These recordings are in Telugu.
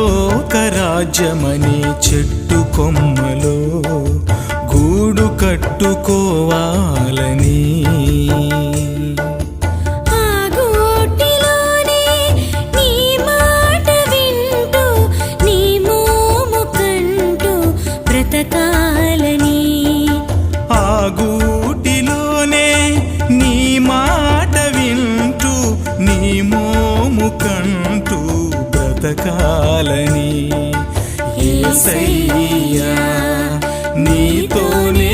పరలోక రాజ్యమనే చెట్టు కొమ్మలో గూడు కట్టుకోవాలని. నీ మాట వింటూ నీ మోము కంటూ బ్రతకాలని ఆ ఏసయ్యా నీతోనే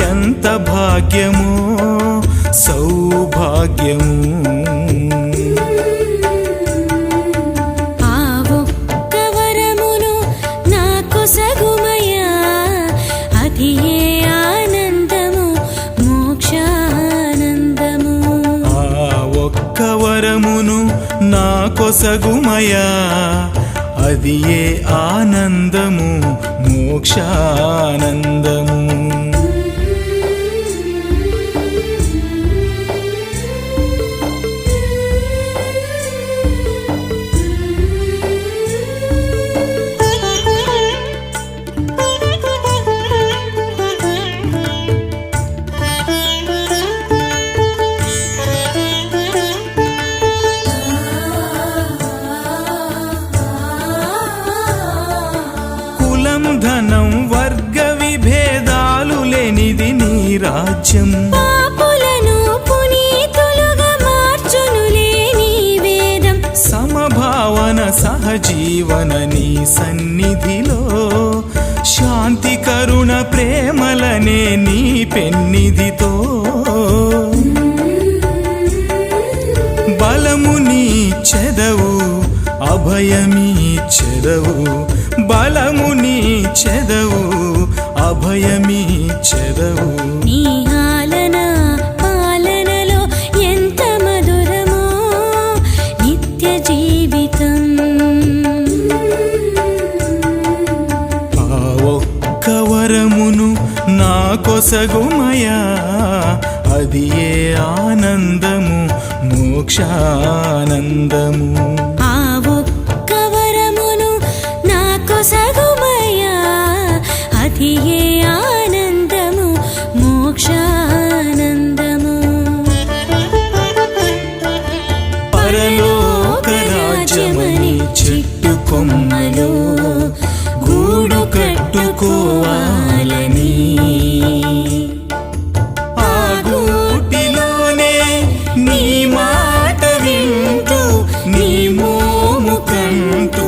ఎంత భాగ్యమో సౌభాగ్యము. సగుమయా వరమును నా కొసగుమయా అది ఏ ఆనందము మోక్షానందము? లేనిది నీ రాజ్యం. పాపులను పునీతులుగా మార్చునులే నీ వేదం. సమభావన సహజీవన నీ సన్నిధిలో శాంతి కరుణ ప్రేమలనే నీ పెన్నిధితో. బలము నీ చెదవు అభయమీ చెదవు. బలము నీ చెదవు అభయమీ చెదవు నీ ఆలన పాలనలో ఎంత మధురమో నిత్య జీవితం. ఆ ఒక్క వరమును నా కొసగుమయా అది ఏ ఆనందము మోక్షానందము? ఆ ఒక్క వరమును నాకు సగుమయా అది ఏ మోక్షానందము. పరలోక రాజ్యమని చెట్టు కొమ్మలో గూడు కట్టుకోవాలని. ఆ గూటిలోనే నీ మాట వింటూ నీ మోము కంటూ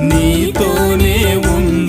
నీతోనే ఉంది.